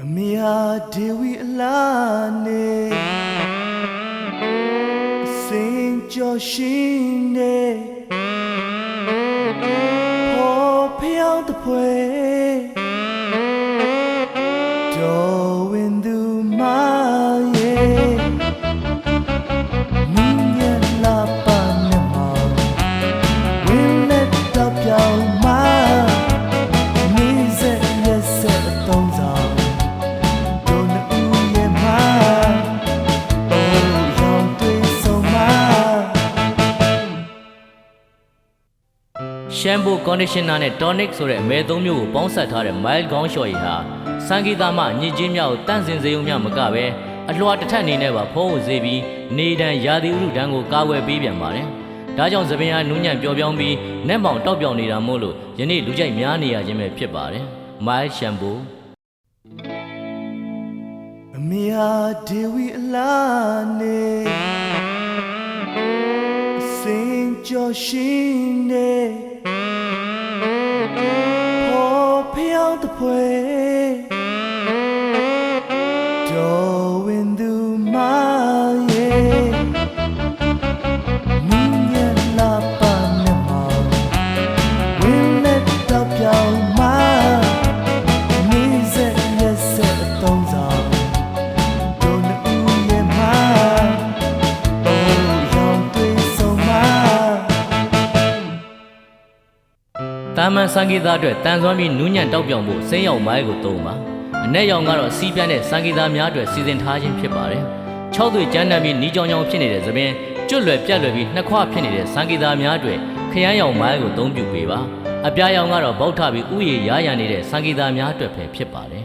အမေဟာဒေဝီအလားနဲ့အစင်ကြော်ရှင်နဲ့ဖော်ဖျောင်းတပွဲတော် ရှမ်ပူကွန်ဒီရှနာနဲ့ tonic ဆိုတဲ့အမဲသုံးမျိုးကိုပေါင်းစပ်ထားတဲ့ mild ခေါင်းလျှော်ရည်ဟာစံဂီတာမှညစ်ကြေးများကိုတန့်စင်စေုံမျှမကပဲအလွှာတစ်ထက်အနေနဲ့ပါဖုံးကိုစေပြီးနေတံရာသီဥတုတန်းကိုကာဝယ်ပေးပြန်ပါတယ်။ဒါကြောင့်သပင်ဟာနူးညံ့ပျော်ပြောင်းပြီးနက်မောင်တောက်ပြောင်နေတာမို့လို့ယနေ့လူကြိုက်များနေရခြင်းပဲဖြစ်ပါတယ်။ mild shampoo အမေဟာဒေဝီအလားနဲ့အစင် ကြော်ရှင်နဲ့ဖော်ဖျောင်းတပွဲ တာမန်စံဂီတာအတွက်တန်ဆွမ်းပြီးနူးညံ့တောက်ပြောင်ဖို့စိမ့်ရောက်မိုင်းကိုသုံးပါအ내ရောင်ကတော့စီးပြန်းတဲ့စံဂီတာများအတွက်စီစဉ်ထားခြင်းဖြစ်ပါတယ်၆သွေကျန်းတမ်းပြီးနီးကြောင်ကြောင်ဖြစ်နေတဲ့သပင်ကျွတ်လွယ်ပြတ်လွယ်ပြီးနှစ်ခွဖြစ်နေတဲ့စံဂီတာများအတွက်ခရမ်းရောင်မိုင်းကိုသုံးပြုပေးပါအပြားရောင်ကတော့ဘောက်ထပြီးဥယျာရရနေတဲ့စံဂီတာများအတွက်ပဲဖြစ်ပါတယ်